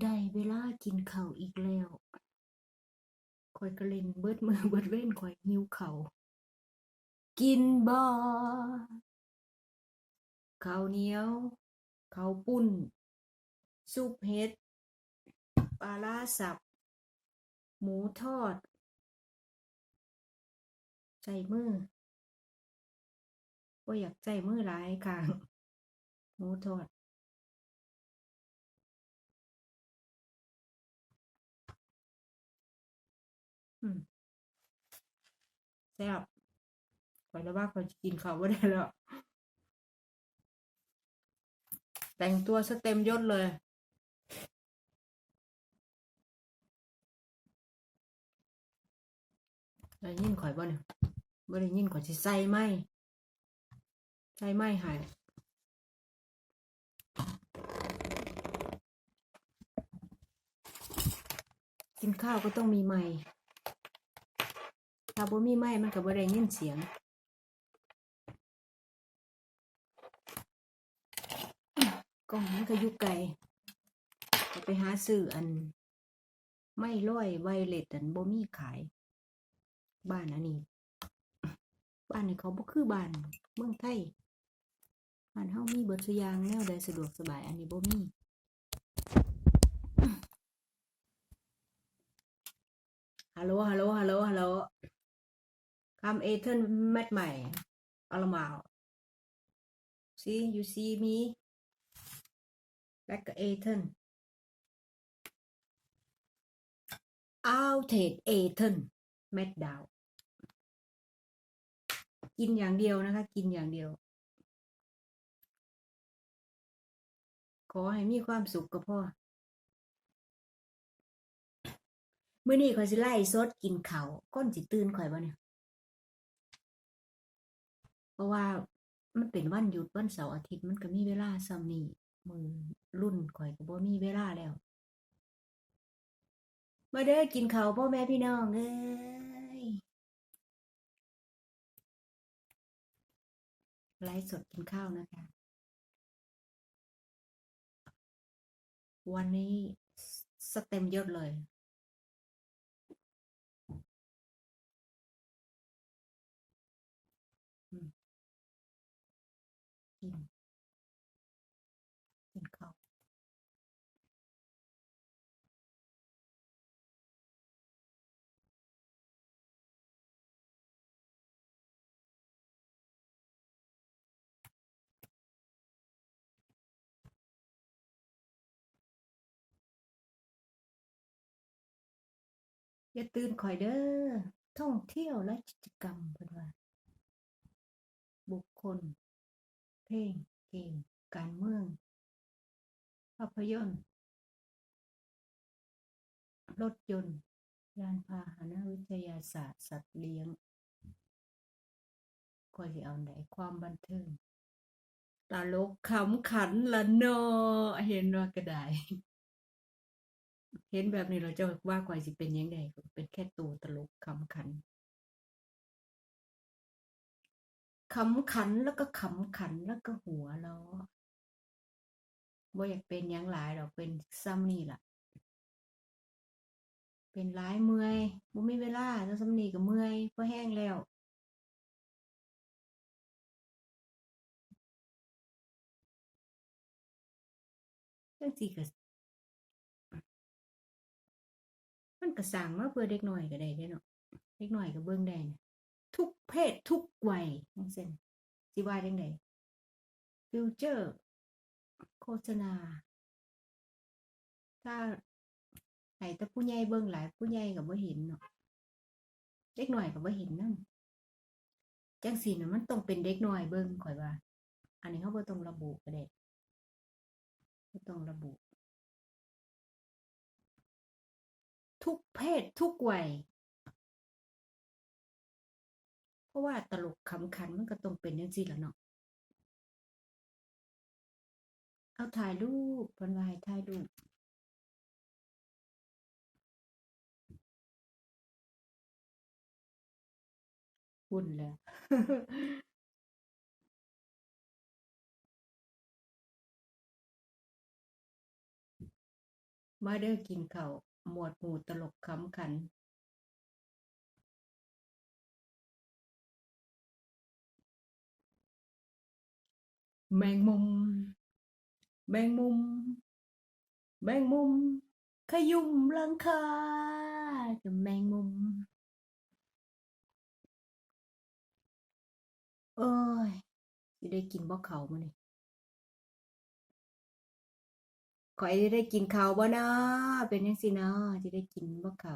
ได้เวลากินข้าวอีกแล้ว ข้อยก็เล่นเบิดมื้อเบิดเว้นข้อยหิวข้าว กินบ่ ข้าวเหนียว ข้าวปุ้น ซุปเห็ด ปลาร้าสับ หมูทอด ใส่มือบ่อยากใส่มือหลายข้าง หมูทอด อืมแซ่บข้อยแล้วว่าข้อยกินข้าวบ่ได้แล้ว แต่งตัวซะเต็มยศเลย ได้ยินข่อยบ่เนี่ยบ่ได้ยินข่อยสิใส่ไหมใส่ไหม้ให้กินข้าวก็ต้องมีไม้ ถ้าบ่มีไม้มันก็บ่ได้ยินเสียงกล้องมันก็อยู่ไกลไปหาซื้ออัน ไม่ร้อยไวเลตอันบ่มีขาย บ้านอันนี้ บ้านนี้เขาบ่คือบ้านเมืองไทยบ้านเฮามีเบิดซุยางแนวใดสะดวกสบายอันนี้บ่มีฮัลโหลฮัลโหลฮัลโหลฮัลโหล คำเอเทนแมทใหม่ allemaal see you see me lekker eten altijd eten met ดาวกินอย่างเดียวนะคะ กินอย่างเดียว ขอให้มีความสุขก็พอมื้อนี้ข่อยสิไล่สดกินเขาวก้นสิตื่นข่อยบ่เนี่ย ราะว่ามันเป็นวันหยุดวันเสาร์อาทิตย์มันก็มีเวลาส่ำนี้มือรุ่นข่อยก็บ่มีเวลาแล้ว มาเด้อกินข้าวพ่อแม่พี่น้องเอ้ยไลฟ์สดกินข้าวนะคะ วันนี้สเต็มยศเลย กินกินข้าวอย่าตื่นข่อยเด้อท่องเที่ยวและกิจกรรมเพิ่อนว่าบุคคล ลง เกม การเมือง ภาพยนตร์ รถยนต์ ยานพาหนะวิทยาศาสตร์ สัตว์เลี้ยงก็สิเอาไหนความบันเทิง ตลกขำขันละเนาะเห็นว่าก็ได้เห็นแบบนี้เราจะว่าก่อยสิเป็นยังไงเป็นแค่ตัวตลกขำขัน ขำขันแล้วก็ขำขันแล้วก็หัวเราะบ่อยากเป็นหยังหลายดอกเป็นซ้ำนี่ล่ะ เป็นหลายเมื่อยบ่มีเวลาแล้วซ้ำนี่ก็เมื่อยเพราะแห้งแล้วจังซี่ก็มันก็สร้างมาเพื่อเด็กหน้อยก็ได้เด้เนาะเด็กหน้อยก็เบิ่งได้นะ ทุกเพศทุกวัยจังซี่สิว่าจังไดฟิวเจอร์ โฆษณา ถ้าให้แต่ผู้ใหญ่เบิ่งหลายผู้ใหญ่ก็บ่เห็นเนาะเด็กหน้อยก็บ่เห็นนำจังซี่น่ะมันต้องเป็นเด็กหน้อยเบิ่งข้อยว่า อันนี้เราบ่ต้องระบุก็ได้บ่ต้องระบุ ทุกเพศทุกวัย เพราะว่าตลกขำขันมันก็ต้องเป็นจังซี่ล่ะเนาะเอาถ่ายรูปเพิ่นว่าให้ถ่ายรูปวุ่นแล้วมาเด้อกินเข้าหมวดหมู่ตลกขำขัน แมงมุม แมงมุม แมงมุม ขยุ่มหลังคากับแมงมุม เอ้ยสิได้กินบ่เขามื้อนี้ข้อยสิได้กินเข้าบ่นาเป็นจังซี่นาสิได้กินบ่เขา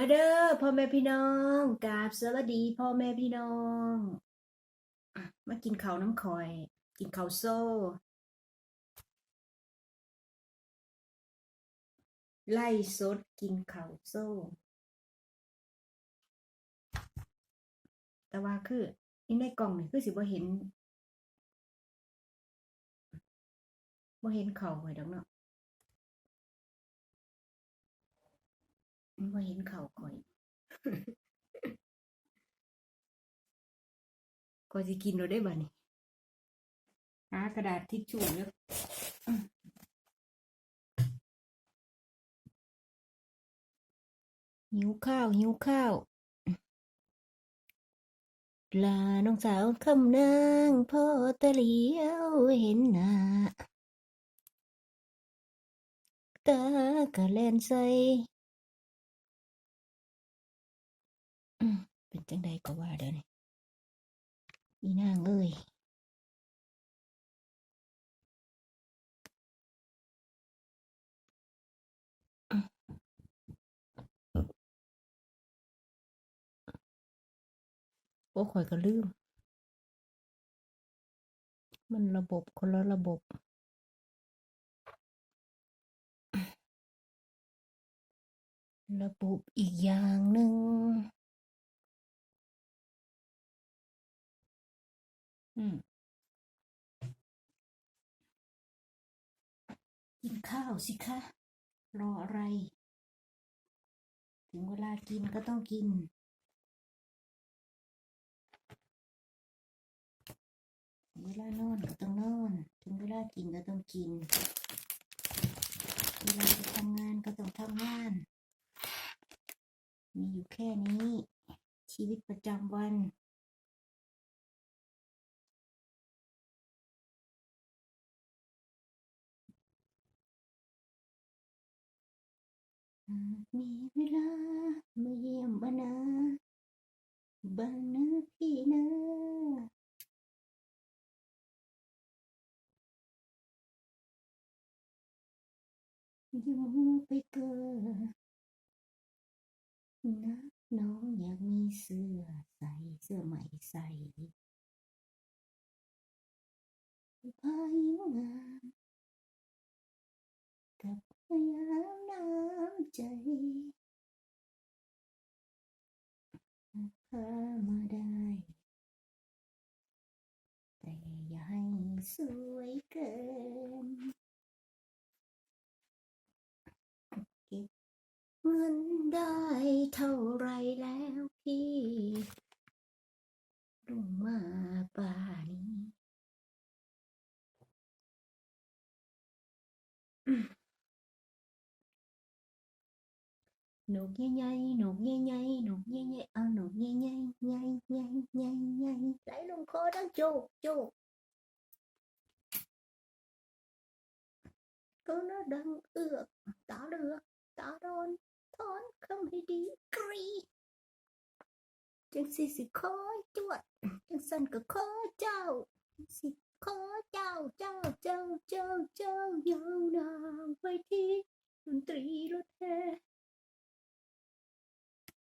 มาเด้อพ่อแม่พี่น้องกราบสวัสดี พ่อแม่พี่น้องอมากินข้าวน้ำข่อย กินข้าวโซ่ ไล่สดกินข้าวโซ่ แต่ว่าคืออีในกล่องนี่คือสิบ่เห็นบ่เห็นเข้าวข่อยดอกเนาะ บ่เห็นข้าวข่อยก็สิกินเราได้บ่นี่หากระดาษทิชชู่เด้ออื้อหิวข้าว หิวข้าว ลาน้องสาวคำนางพ่อตะเหลียวเห็นหน้าตากะแลนใส่ เป็นจังใดก็ว่าเด้อนี่อีนางเอ้ยโอ้ข่อยก็ลืม มันระบบคนละระบบระบบอีกอย่างหนึ่ง อืม กินข้าวสิคะ รออะไร ถึงเวลากินก็ต้องกินถึงเวลานอนก็ต้องนอน ถึงเวลากินก็ต้องกิน เวลาจะทำงานก็ต้องทำงาน มีอยู่แค่นี้ ชีวิตประจำวัน หากมีเวลามาเยี่ยมบ้านนาบ้านนาพี่นาอยู่ไปเกิดนะน้องอยากมีเสื้อใส่เสื้อใหม่ใส่ผ้ายิ้มงาม ยามน้ำใจพามาได้ แต่อย่าให้สวยเกิน เก็บเงินได้เท่าไรแล้วพี่ลุงมาป่านี้ หนูกใหญ่ๆหนูกใหญ่ๆหนูกใหญ่ๆเอาหนูกใหญ่ๆใหญ่ๆใหญ่ๆใหญ่ๆใหญ่ไหลลงคอดังโจกโจ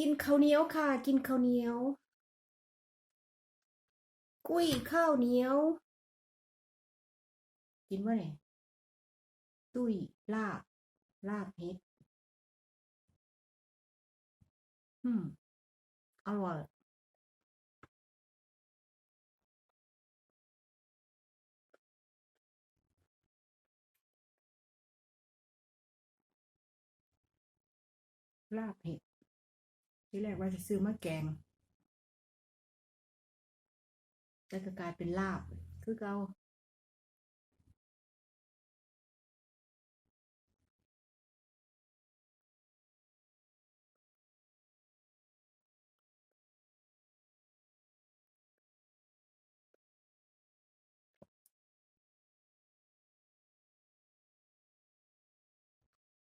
กินข้าวเหนียวค่ะ กินข้าวเหนียว กุ้ยข้าวเหนียว กินว่าไงตุ้ยลาบ ลาบเห็ดอืมอร่อยลาบเห็ด ที่แรกว่าจะซื้อมะแกง แต่ก็กลายเป็นลาบ คือเกา